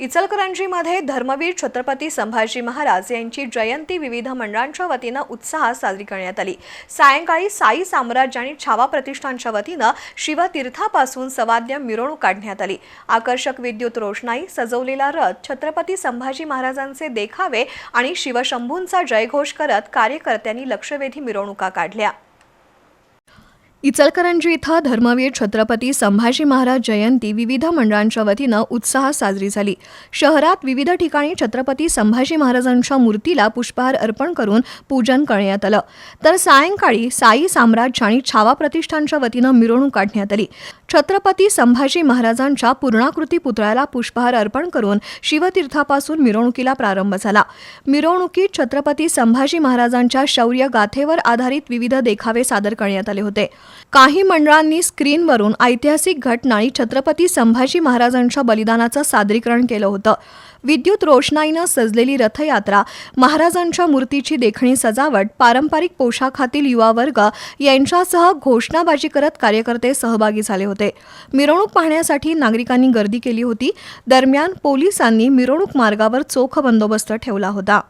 इचलकरंजीमध्ये धर्मवीर छत्रपती संभाजी महाराज यांची जयंती विविध मंडळांच्या वतीनं उत्साहात साजरी करण्यात आली. सायंकाळी साई साम्राज्य आणि छावा प्रतिष्ठानच्या वतीनं शिवतीर्थापासून सवाद्य मिरवणूक काढण्यात आली. आकर्षक विद्युत रोषणाई सजवलेला रथ छत्रपती संभाजी महाराजांचे देखावे आणि शिवशंभूंचा जयघोष करत कार्यकर्त्यांनी लक्षवेधी मिरवणुका काढल्या. इचलकरंजी इथं धर्मवीर छत्रपती संभाजी महाराज जयंती विविध मंडळांच्या वतीनं उत्साहात साजरी झाली. शहरात विविध ठिकाणी छत्रपती संभाजी महाराजांच्या मूर्तीला पुष्पहार अर्पण करून पूजन करण्यात आलं. तर सायंकाळी साई साम्राज्य आणि छावा प्रतिष्ठानच्या वतीनं मिरवणूक काढण्यात आली. छत्रपती संभाजी महाराजांच्या पूर्णाकृती पुतळ्याला पुष्पहार अर्पण करून शिवतीर्थापासून मिरवणुकीला प्रारंभ झाला. मिरवणुकीत छत्रपती संभाजी महाराजांच्या शौर्य गाथेवर आधारित विविध देखावे सादर करण्यात आले होते. काही मंडळांनी स्क्रीनवरून ऐतिहासिक घटना आणि छत्रपती संभाजी महाराजांच्या बलिदानाचं सादरीकरण केलं होतं. विद्युत रोषणाईनं सजलेली रथयात्रा महाराजांच्या मूर्तीची देखणी सजावट पारंपरिक पोशाखातील युवा वर्ग यांच्यासह घोषणाबाजी करत कार्यकर्ते सहभागी झाले होते. मिरवणूक पाहण्यासाठी नागरिकांनी गर्दी केली होती. दरम्यान पोलिसांनी मिरवणूक मार्गावर चोख बंदोबस्त ठेवला होता.